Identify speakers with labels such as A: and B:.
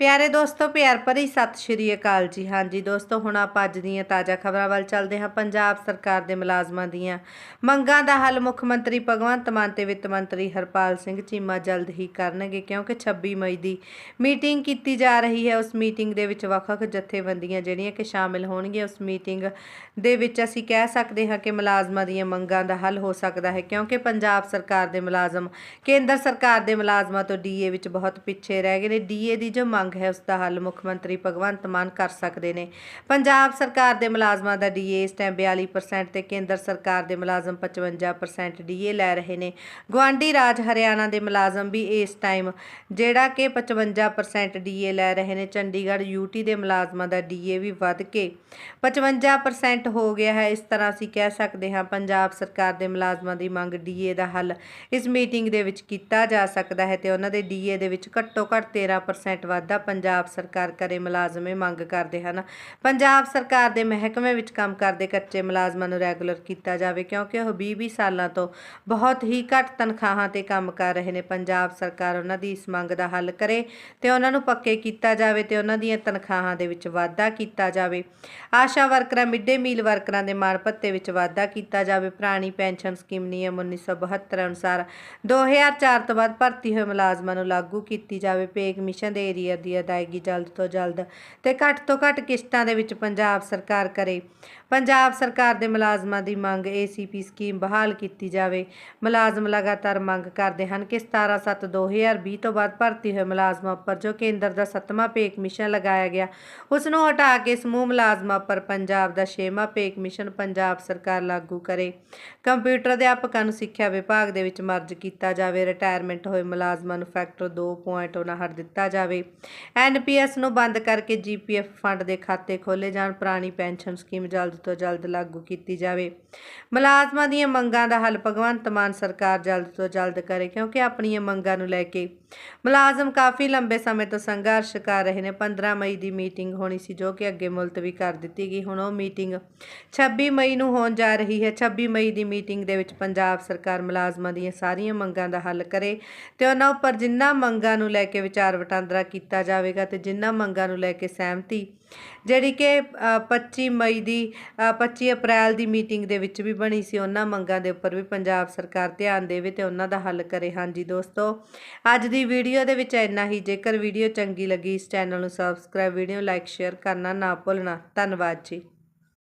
A: ਪਿਆਰੇ ਦੋਸਤੋ, ਪਿਆਰ ਭਰੀ ਸਤਿ ਸ਼੍ਰੀ ਅਕਾਲ ਜੀ। ਹਾਂਜੀ ਦੋਸਤੋ, ਹੁਣ ਆਪਾਂ ਅੱਜ ਦੀਆਂ ਤਾਜ਼ਾ ਖਬਰਾਂ ਵੱਲ ਚੱਲਦੇ ਹਾਂ। ਪੰਜਾਬ ਸਰਕਾਰ ਦੇ ਮੁਲਾਜ਼ਮਾਂ ਦੀਆਂ ਮੰਗਾਂ ਦਾ ਹੱਲ ਮੁੱਖ ਮੰਤਰੀ ਭਗਵੰਤ ਮਾਨ ਤੇ ਵਿੱਤ ਮੰਤਰੀ ਹਰਪਾਲ ਸਿੰਘ ਚੀਮਾ ਜਲਦ ਹੀ ਕਰਨਗੇ, ਕਿਉਂਕਿ 26 ਮਈ ਦੀ ਮੀਟਿੰਗ ਕੀਤੀ ਜਾ ਰਹੀ ਹੈ। ਉਸ ਮੀਟਿੰਗ ਦੇ ਵਿੱਚ ਵੱਖ-ਵੱਖ ਜਥੇਬੰਦੀਆਂ ਜਿਹੜੀਆਂ ਕਿ ਸ਼ਾਮਿਲ ਹੋਣਗੀਆਂ, ਉਸ ਮੀਟਿੰਗ ਦੇ ਵਿੱਚ ਅਸੀਂ ਕਹਿ ਸਕਦੇ ਹਾਂ ਕਿ ਮੁਲਾਜ਼ਮਾਂ ਦੀਆਂ ਮੰਗਾਂ ਦਾ ਹੱਲ ਹੋ ਸਕਦਾ ਹੈ, ਕਿਉਂਕਿ ਪੰਜਾਬ ਸਰਕਾਰ ਦੇ ਮੁਲਾਜ਼ਮ, ਕੇਂਦਰ ਸਰਕਾਰ ਦੇ ਮੁਲਾਜ਼ਮਾਂ ਤੋਂ ਡੀਏ ਵਿੱਚ ਬਹੁਤ ਪਿੱਛੇ ਰਹਿ ਗਏ ਨੇ। ਡੀਏ ਦੀ ਜੋ ਮੰਗ ਹੈ ਉਸ ਦਾ ਹੱਲ ਮੁੱਖ ਮੰਤਰੀ ਭਗਵੰਤ ਮਾਨ ਕਰ ਸਕਦੇ ਨੇ। ਪੰਜਾਬ ਸਰਕਾਰ ਦੇ ਮੁਲਾਜ਼ਮਾਂ ਦਾ ਡੀਏ ਇਸ ਟਾਈਮ 42% ਤੇ ਕੇਂਦਰ ਸਰਕਾਰ ਦੇ ਮੁਲਾਜ਼ਮ 55% ਡੀਏ ਲੈ ਰਹੇ ਨੇ। ਗਵਾਂਡੀ ਰਾਜ ਹਰਿਆਣਾ ਦੇ ਮੁਲਾਜ਼ਮ ਵੀ ਇਸ ਟਾਈਮ ਜਿਹੜਾ ਕਿ 55% ਡੀਏ ਲੈ ਰਹੇ ਨੇ। ਚੰਡੀਗੜ੍ਹ ਯੂਟੀ ਦੇ ਮੁਲਾਜ਼ਮਾਂ ਦਾ ਡੀਏ ਵੀ ਵੱਧ ਕੇ 55% ਹੋ ਗਿਆ ਹੈ। ਇਸ ਤਰ੍ਹਾਂ ਅਸੀਂ ਕਹਿ ਸਕਦੇ ਹਾਂ, ਪੰਜਾਬ ਸਰਕਾਰ ਦੇ ਮੁਲਾਜ਼ਮਾਂ ਦੀ ਮੰਗ ਡੀਏ ਦਾ ਹੱਲ ਇਸ ਮੀਟਿੰਗ ਦੇ ਵਿੱਚ ਕੀਤਾ ਜਾ ਸਕਦਾ ਹੈ ਤੇ ਉਹਨਾਂ ਦੇ ਡੀਏ ਦੇ ਵਿੱਚ ਘੱਟੋ ਘੱਟ 13% ਵਾਧਾ ਪੰਜਾਬ ਸਰਕਾਰ ਕਰੇ ਮੁਲਾਜ਼ਮ ਇਹ ਮੰਗ ਕਰਦੇ ਹਨ। ਪੰਜਾਬ ਸਰਕਾਰ ਦੇ ਮਹਿਕਮੇ ਵਿੱਚ ਕੰਮ ਕਰਦੇ ਕੱਚੇ ਮੁਲਾਜ਼ਮਾਂ ਨੂੰ ਰੈਗੂਲਰ ਕੀਤਾ ਜਾਵੇ ਕਿਉਂਕਿ ਉਹ 20-20 ਸਾਲਾਂ ਤੋਂ ਬਹੁਤ ਹੀ ਘੱਟ ਤਨਖਾਹਾਂ ਤੇ ਕੰਮ ਕਰ ਰਹੇ ਨੇ। ਪੰਜਾਬ ਸਰਕਾਰ ਉਹਨਾਂ ਦੀ ਇਸ ਮੰਗ ਦਾ ਹੱਲ ਕਰੇ ਤੇ ਉਹਨਾਂ ਨੂੰ ਪੱਕੇ ਕੀਤਾ ਜਾਵੇ ਤੇ ਉਹਨਾਂ ਦੀਆਂ ਤਨਖਾਹਾਂ ਦੇ ਵਿੱਚ ਵਾਧਾ ਕੀਤਾ ਜਾਵੇ। ਆਸ਼ਾ ਵਰਕਰਾਂ, ਮਿੱਡੇ ਮੀਲ ਵਰਕਰਾਂ ਦੇ ਮਾਣ ਭੱਤੇ ਵਿੱਚ ਵਾਧਾ ਕੀਤਾ ਜਾਵੇ। ਪੁਰਾਣੀ ਪੈਨਸ਼ਨ ਸਕੀਮ ਨਿਯਮ 1972 ਅਨੁਸਾਰ 2004 ਤੋਂ ਬਾਅਦ ਭਰਤੀ ਹੋਏ ਮੁਲਾਜ਼ਮਾਂ ਨੂੰ ਲਾਗੂ ਕੀਤੀ ਜਾਵੇ। ਪੇ ਕਮਿਸ਼ਨ ਦੇ ਏਰੀਆ ਦੀ ਅਦਾਇਗੀ ਜਲਦ ਤੋਂ ਜਲਦ ਤੇ ਘੱਟ ਤੋਂ ਘੱਟ ਕਿਸ਼ਤਾਂ ਦੇ ਵਿੱਚ ਪੰਜਾਬ ਸਰਕਾਰ ਕਰੇ। ਪੰਜਾਬ ਸਰਕਾਰ ਦੇ ਮੁਲਾਜ਼ਮਾਂ ਦੀ ਮੰਗ ਏਸੀਪੀ ਸਕੀਮ ਬਹਾਲ ਕੀਤੀ ਜਾਵੇ। ਮੁਲਾਜ਼ਮ ਲਗਾਤਾਰ ਮੰਗ ਕਰਦੇ ਹਨ ਕਿ 17/7/2020 ਤੋਂ ਬਾਅਦ ਭਰਤੀ ਹੋਏ ਮੁਲਾਜ਼ਮਾਂ ਉੱਪਰ ਜੋ ਕੇਂਦਰ ਦਾ ਸੱਤਵਾਂ ਪੇ ਕਮਿਸ਼ਨ ਲਗਾਇਆ ਗਿਆ, ਉਸ ਨੂੰ ਹਟਾ ਕੇ ਸਮੂਹ ਮੁਲਾਜ਼ਮਾਂ ਉੱਪਰ ਪੰਜਾਬ ਦਾ ਛੇਵਾਂ ਪੇ ਕਮਿਸ਼ਨ ਪੰਜਾਬ ਸਰਕਾਰ ਲਾਗੂ ਕਰੇ। ਕੰਪਿਊਟਰ ਅਧਿਆਪਕਾਂ ਨੂੰ ਸਿੱਖਿਆ ਵਿਭਾਗ ਦੇ ਵਿੱਚ ਮਰਜ ਕੀਤਾ ਜਾਵੇ। ਰਿਟਾਇਰਮੈਂਟ ਹੋਏ ਮੁਲਾਜ਼ਮਾਂ ਨੂੰ ਫੈਕਟਰ 2.59 ਦਿੱਤਾ ਜਾਵੇ। ਐਨਪੀਐਸ ਨੂੰ ਬੰਦ ਕਰਕੇ ਜੀਪੀਐਫ ਫੰਡ ਦੇ ਖਾਤੇ ਖੋਲੇ ਜਾਣ। ਪੁਰਾਣੀ ਪੈਨਸ਼ਨ ਸਕੀਮ ਜਲਦ ਤੋਂ ਜਲਦ ਲਾਗੂ ਕੀਤੀ ਜਾਵੇ। ਮੁਲਾਜ਼ਮਾਂ ਦੀਆਂ ਮੰਗਾਂ ਦਾ ਹੱਲ ਭਗਵੰਤ ਮਾਨ ਸਰਕਾਰ ਜਲਦ ਤੋਂ ਜਲਦ ਕਰੇ ਕਿਉਂਕਿ ਆਪਣੀਆਂ ਮੰਗਾਂ ਨੂੰ ਲੈ ਕੇ ਮੁਲਾਜ਼ਮ ਕਾਫੀ ਲੰਬੇ ਸਮੇਂ ਤੋਂ ਸੰਘਰਸ਼ ਕਰ ਰਹੇ ਨੇ। 15 ਮਈ ਦੀ ਮੀਟਿੰਗ ਹੋਣੀ ਸੀ ਜੋ ਕਿ ਅੱਗੇ ਮੁਲਤਵੀ ਕਰ ਦਿੱਤੀ ਗਈ। ਹੁਣ ਉਹ ਮੀਟਿੰਗ 26 ਮਈ ਨੂੰ ਹੋਣ ਜਾ ਰਹੀ ਹੈ। 26 ਮਈ ਦੀ ਮੀਟਿੰਗ ਦੇ ਵਿੱਚ ਪੰਜਾਬ ਸਰਕਾਰ ਮੁਲਾਜ਼ਮਾਂ ਦੀਆਂ ਸਾਰੀਆਂ ਮੰਗਾਂ ਦਾ ਹੱਲ ਕਰੇ ਤੇ ਉਹਨਾਂ ਉੱਪਰ ਜਿੰਨਾ ਮੰਗਾਂ ਨੂੰ ਲੈ ਕੇ ਵਿਚਾਰ ਵਟਾਂਦਰਾ ਕੀਤਾ ਜਾਵੇਗਾ ਤੇ ਜਿੰਨਾ ਮੰਗਾਂ ਨੂੰ ਲੈ ਕੇ ਸਹਿਮਤੀ ਜਿਹੜੀ ਕਿ ਅ, 25 ਮਈ ਦੀ ਅ, 25 ਅਪ੍ਰੈਲ ਦੀ ਮੀਟਿੰਗ ਦੇ ਵਿੱਚ ਵੀ ਬਣੀ ਸੀ। ਉਹਨਾਂ ਮੰਗਾਂ ਦੇ ਉੱਪਰ ਵੀ ਪੰਜਾਬ ਸਰਕਾਰ ਧਿਆਨ ਦੇਵੇ ਤੇ ਉਹਨਾਂ ਦਾ ਹੱਲ ਕਰੇ। ਹਾਂਜੀ ਦੋਸਤੋ ਅੱਜ ਦੀ ਵੀਡੀਓ ਦੇ ਵਿੱਚ ਇੰਨਾ ਹੀ। ਜੇਕਰ ਵੀਡੀਓ ਚੰਗੀ ਲੱਗੀ ਇਸ ਚੈਨਲ ਨੂੰ ਸਬਸਕ੍ਰਾਈਬ ਵੀਡੀਓ ਲਾਈਕ ਸ਼ੇਅਰ ਕਰਨਾ ਨਾ ਭੁੱਲਣਾ। ਧੰਨਵਾਦ ਜੀ।